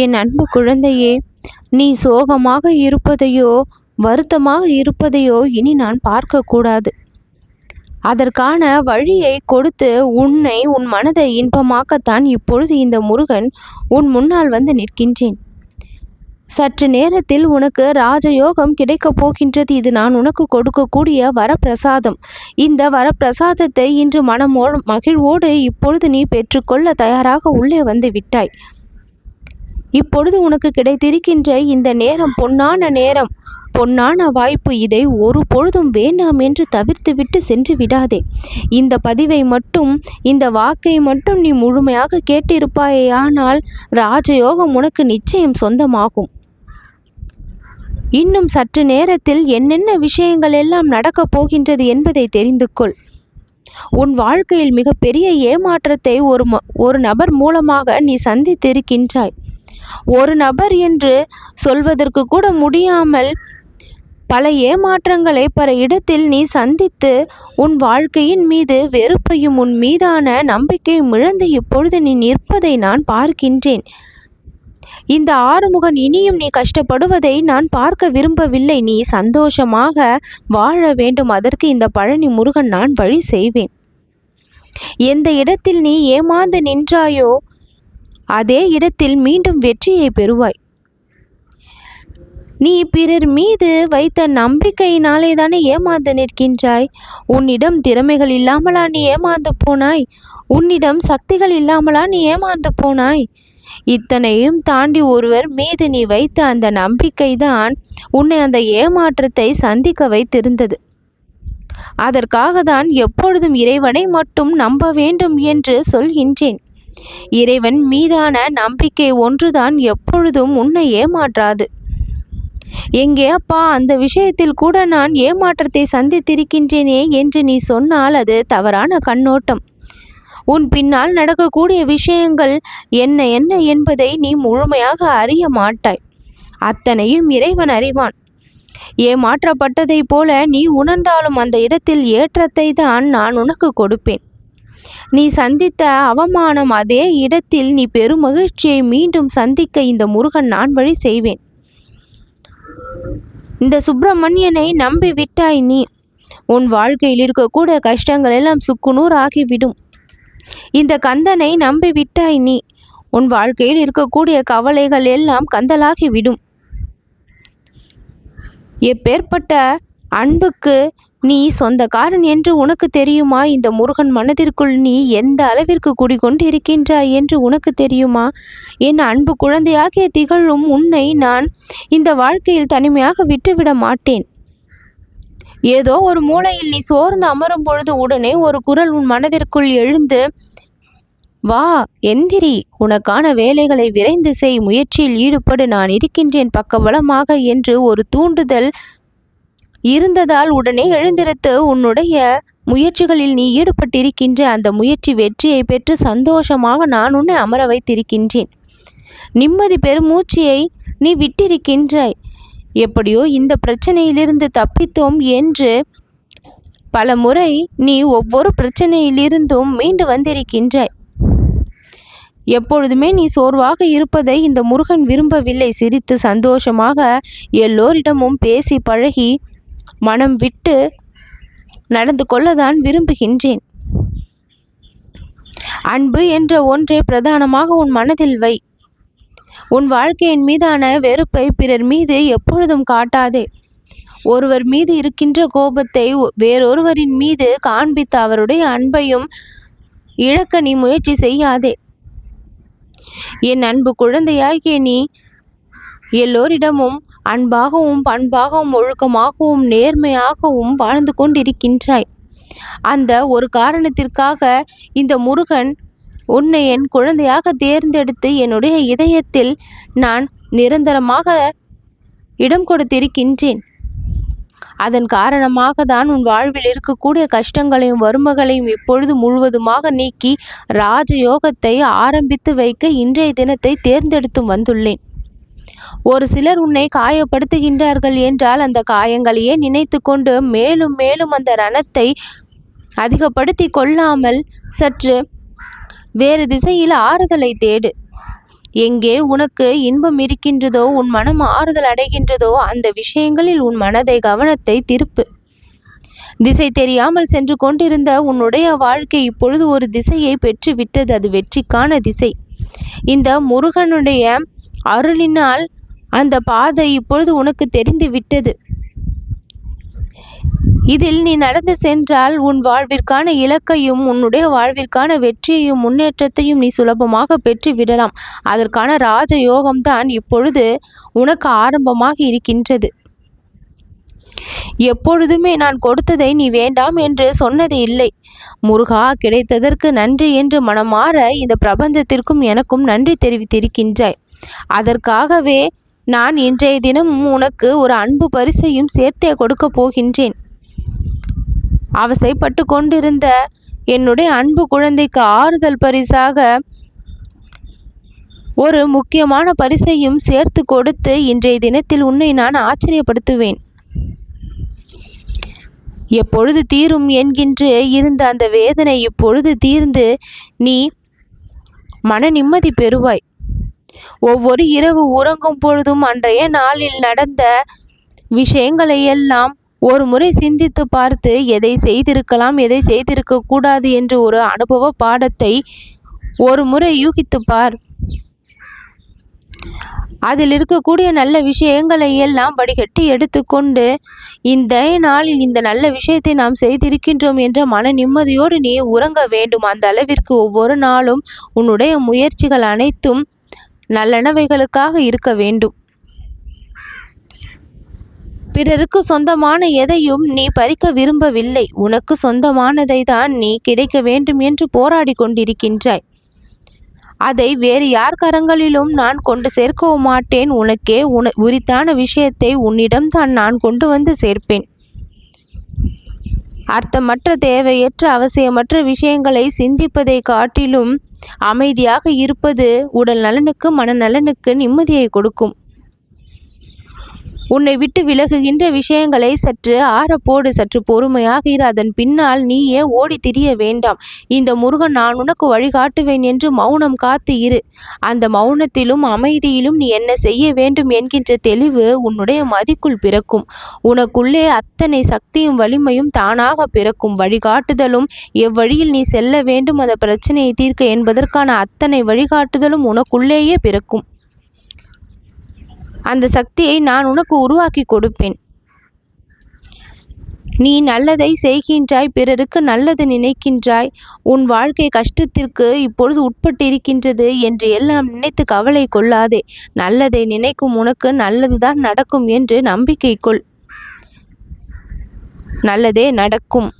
என் அன்பு குழந்தையே நீ சோகமாக இருப்பதையோ வருத்தமாக இருப்பதையோ இனி நான் பார்க்கக்கூடாது. அதற்கான வழியை கொடுத்து உன்னை உன் மனதை இன்பமாக்கத்தான் இப்பொழுது இந்த முருகன் உன் முன்னால் வந்து நிற்கின்றேன். சற்று நேரத்தில் உனக்கு ராஜயோகம் கிடைக்கப் போகின்றது. இது நான் உனக்கு கொடுக்கக்கூடிய வரப்பிரசாதம். இந்த வரப்பிரசாதத்தை இன்று மனமோ மகிழ்வோடு இப்பொழுது நீ பெற்றுக்கொள்ள தயாராக உள்ளே வந்து விட்டாய். இப்பொழுது உனக்கு கிடைத்திருக்கின்ற இந்த நேரம் பொன்னான நேரம். பொன்னான வாய்ப்பு இதை ஒரு பொழுதும் வேண்டாம் என்று தவிர்த்துவிட்டு சென்று விடாதே. இந்த பதிவை மட்டும் இந்த வாக்கை மட்டும் நீ முழுமையாக கேட்டிருப்பாயானால் ராஜயோகம் உனக்கு நிச்சயம் சொந்தமாகும். இன்னும் சற்று நேரத்தில் என்னென்ன விஷயங்கள் எல்லாம் நடக்கப் போகின்றது என்பதை தெரிந்து கொள். உன் வாழ்க்கையில் மிகப்பெரிய ஏமாற்றத்தை ஒரு ஒரு நபர் மூலமாக நீ சந்தித்திருக்கின்றாய். ஒரு நபர் என்று சொல்வதற்கு கூட முடியாமல் பல ஏமாற்றங்களை பல இடத்தில் நீ சந்தித்து உன் வாழ்க்கையின் மீது வெறுப்பையும் உன் மீதான நம்பிக்கையும் இழந்து இப்பொழுது நீ நிற்பதை நான் பார்க்கின்றேன். இந்த ஆறுமுகன் இனியும் நீ கஷ்டப்படுவதை நான் பார்க்க விரும்பவில்லை. நீ சந்தோஷமாக வாழ வேண்டும். அதற்கு இந்த பழனி முருகன் நான் வழி செய்வேன். எந்த இடத்தில் நீ ஏமாந்து நின்றாயோ அதே இடத்தில் மீண்டும் வெற்றியை பெறுவாய். நீ பிறர் மீது வைத்த நம்பிக்கையினாலே தானே ஏமாந்து நிற்கின்றாய். உன்னிடம் திறமைகள் இல்லாமலா நீ ஏமாந்து போனாய்? உன்னிடம் சக்திகள் இல்லாமலா நீ ஏமாந்து போனாய்? இத்தனையும் தாண்டி ஒருவர் மீது நீ வைத்த அந்த நம்பிக்கைதான் உன்னை அந்த ஏமாற்றத்தை சந்திக்க வைத்திருந்தது. அதற்காக தான் எப்பொழுதும் இறைவனை மட்டும் நம்ப வேண்டும் என்று சொல்கின்றேன். இறைவன் மீதான நம்பிக்கை ஒன்றுதான் எப்பொழுதும் உன்னை ஏமாற்றாது. எங்கே அப்பா அந்த விஷயத்தில் கூட நான் ஏமாற்றத்தை சந்தித்திருக்கின்றேனே என்று நீ சொன்னால் அது தவறான கண்ணோட்டம். உன் பின்னால் நடக்கக்கூடிய விஷயங்கள் என்ன என்ன என்பதை நீ முழுமையாக அறிய மாட்டாய். அத்தனையும் இறைவன் அறிவான். ஏமாற்றப்பட்டதைப் போல நீ உணர்ந்தாலும் அந்த இடத்தில் ஏற்றத்தை தான் நான் உனக்கு கொடுப்பேன். நீ சந்தித்த அவமானம் அதே இடத்தில் நீ பெரும் மகிழ்ச்சியை மீண்டும் சந்திக்க இந்த முருகன் நான் வழி செய்வேன். இந்த சுப்பிரமணியனை நம்பி விட்டாய் நீ. உன் வாழ்க்கையில் இருக்கக்கூட கஷ்டங்கள் எல்லாம் சுக்குநூறு ஆகிவிடும். இந்த கந்தனை நம்பி விட்டாய் நீ. உன் வாழ்க்கையில் இருக்கக்கூடிய கவலைகள் எல்லாம் கந்தலாகி விடும் எப்பேற்பட்ட அன்புக்கு நீ சொந்தக்காரன் என்று உனக்கு தெரியுமா? இந்த முருகன் மனதிற்குள் நீ எந்த அளவிற்கு குடிகொண்டு இருக்கின்றாய் என்று உனக்கு தெரியுமா? என் அன்பு குழந்தையாகிய திகழும் உன்னை நான் இந்த வாழ்க்கையில் தனிமையாக விட்டுவிட மாட்டேன். ஏதோ ஒரு மூலையில் நீ சோர்ந்து அமரும் பொழுது உடனே ஒரு குரல் உன் மனதிற்குள் எழுந்து வா எந்திரி உனக்கான வேலைகளை விரைந்து செய் முயற்சியில் ஈடுபடு நான் இருக்கின்றேன் பக்கபலமாக என்று ஒரு தூண்டுதல் இருந்ததால் உடனே எழுந்திருத்து உன்னுடைய முயற்சிகளில் நீ ஈடுபட்டிருக்கின்ற அந்த முயற்சி வெற்றியை பெற்று சந்தோஷமாக நான் உன்னை அமர வைத்திருக்கின்றேன். நிம்மதி பெருமூச்சியை நீ விட்டிருக்கின்றாய். எப்படியோ இந்த பிரச்சனையிலிருந்து தப்பித்தோம் என்று பல முறை நீ ஒவ்வொரு பிரச்சனையிலிருந்தும் மீண்டு வந்திருக்கின்றாய். எப்பொழுதுமே நீ சோர்வாக இருப்பதை இந்த முருகன் விரும்பவில்லை. சிரித்து சந்தோஷமாக எல்லோரிடமும் பேசி பழகி மனம் விட்டு நடந்து கொள்ளதான் விரும்புகின்றேன். அன்பு என்ற ஒன்றை பிரதானமாக உன் மனதில் வை. உன் வாழ்க்கையின் மீதான வெறுப்பை பிறர் மீது எப்பொழுதும் காட்டாதே. ஒருவர் மீது இருக்கின்ற கோபத்தை வேறொருவரின் மீது காண்பித்த அவருடைய அன்பையும் இழக்க நீ முயற்சி செய்யாதே. என் அன்பு குழந்தையாகிய நீ எல்லோரிடமும் அன்பாகவும் பண்பாகவும் ஒழுக்கமாகவும் நேர்மையாகவும் வாழ்ந்து கொண்டிருக்கின்றாய். அந்த ஒரு காரணத்திற்காக இந்த முருகன் உன்னை என் குழந்தையாக தேர்ந்தெடுத்து என்னுடைய இதயத்தில் நான் நிரந்தரமாக இடம் கொடுத்திருக்கின்றேன். அதன் காரணமாக தான் உன் வாழ்வில் இருக்கக்கூடிய கஷ்டங்களையும் வறுமைகளையும் இப்பொழுது முழுவதுமாக நீக்கி ராஜயோகத்தை ஆரம்பித்து வைக்க இன்றைய தினத்தை தேர்ந்தெடுத்து வந்துள்ளேன். ஒரு சிலர் உன்னை காயப்படுத்துகின்றார்கள் என்றால் அந்த காயங்களையே நினைத்து கொண்டு மேலும் மேலும் அந்த ரணத்தை அதிகப்படுத்தி கொள்ளாமல் சற்று வேறு திசையில் ஆறுதலை தேடு. எங்கே உனக்கு இன்பம் இருக்கின்றதோ உன் மனம் ஆறுதல் அடைகின்றதோ அந்த விஷயங்களில் உன் மனதை கவனத்தை திருப்பு. திசை தெரியாமல் சென்று கொண்டிருந்த உன்னுடைய வாழ்க்கை இப்பொழுது ஒரு திசையை பெற்று விட்டது அது வெற்றிக்கான திசை. இந்த முருகனுடைய அருளினால் அந்த பாதை இப்பொழுது உனக்கு தெரிந்து விட்டது. இதில் நீ நடந்து சென்றால் உன் வாழ்விற்கான இலக்கையும் உன்னுடைய வாழ்விற்கான வெற்றியையும் முன்னேற்றத்தையும் நீ சுலபமாக பெற்று விடலாம் அதற்கான ராஜ யோகம்தான் இப்பொழுது உனக்கு ஆரம்பமாக இருக்கின்றது. எப்பொழுதுமே நான் கொடுத்ததை நீ வேண்டாம் என்று சொன்னது இல்லை. முருகா கிடைத்ததற்கு நன்றி என்று மனமாற இந்த பிரபஞ்சத்திற்கும் எனக்கும் நன்றி தெரிவித்திருக்கின்றாய். அதற்காகவே நான் இன்றைய தினம் உனக்கு ஒரு அன்பு பரிசையும் சேர்த்தே கொடுக்க போகின்றேன். அவசைப்பட்டு கொண்டிருந்த என்னுடைய அன்பு குழந்தைக்கு ஆறுதல் பரிசாக ஒரு முக்கியமான பரிசையும் சேர்த்து கொடுத்து இன்றைய தினத்தில் உன்னை நான் ஆச்சரியப்படுத்துவேன். எப்பொழுது தீரும் என்கின்று இருந்த அந்த வேதனை இப்பொழுது தீர்ந்து நீ மன நிம்மதி பெறுவாய். ஒவ்வொரு இரவு உறங்கும் பொழுதும் அன்றைய நாளில் நடந்த விஷயங்களை எல்லாம் ஒரு முறை சிந்தித்து பார்த்து எதை செய்திருக்கலாம் எதை செய்திருக்க கூடாது என்று ஒரு அனுபவ பாடத்தை ஒரு முறை யூகித்து பார். அதில் இருக்கக்கூடிய நல்ல விஷயங்களை எல்லாம் வடிகட்டி எடுத்துக்கொண்டு இந்த நாளில் இந்த நல்ல விஷயத்தை நாம் செய்திருக்கின்றோம் என்ற மன நிம்மதியோடு நீ உறங்க வேண்டும். அந்த அளவிற்கு ஒவ்வொரு நாளும் உன்னுடைய முயற்சிகள் அனைத்தும் நல்லனவைகளுக்காக இருக்க வேண்டும். பிறருக்கு சொந்தமான எதையும் நீ பறிக்க விரும்பவில்லை. உனக்கு சொந்தமானதை தான் நீ கிடைக்க வேண்டும் என்று போராடி கொண்டிருக்கின்றாய். அதை வேறு யார் கரங்களிலும் நான் கொண்டு சேர்க்கவும் மாட்டேன். உனக்கே உன உரித்தான விஷயத்தை உன்னிடம் தான் நான் கொண்டு வந்து சேர்ப்பேன். அர்த்தமற்ற தேவையற்ற அவசியமற்ற விஷயங்களை சிந்திப்பதை காட்டிலும் அமைதியாக இருப்பது உடல் நலனுக்கு மனநலனுக்கு நிம்மதியை கொடுக்கும். உன்னை விட்டு விலகுகின்ற விஷயங்களை சற்று ஆறப்போடு சற்று பொறுமையாக இரு அதன் பின்னால் நீயே ஓடி திரிய வேண்டாம். இந்த முருகன் நான் உனக்கு வழிகாட்டுவேன் என்று மௌனம் காத்து இரு. அந்த மௌனத்திலும் அமைதியிலும் நீ என்ன செய்ய வேண்டும் என்கின்ற தெளிவு உன்னுடைய மதிக்குள் பிறக்கும். உனக்குள்ளே அத்தனை சக்தியும் வலிமையும் தானாக பிறக்கும். வழிகாட்டுதலும் எவ்வழியில் நீ செல்ல வேண்டும் அந்த பிரச்சனையை தீர்க்க என்பதற்கான அத்தனை வழிகாட்டுதலும் உனக்குள்ளேயே பிறக்கும். அந்த சக்தியை நான் உனக்கு உருவாக்கி கொடுப்பேன். நீ நல்லதை செய்கின்றாய் பிறருக்கு நல்லது நினைக்கின்றாய். உன் வாழ்க்கை கஷ்டத்திற்கு இப்பொழுது உட்பட்டிருக்கின்றது என்று எல்லாம் நினைத்து கவலை கொள்ளாதே. நல்லதை நினைக்கும் உனக்கு நல்லதுதான் நடக்கும் என்று நம்பிக்கை கொள். நல்லதே நடக்கும்.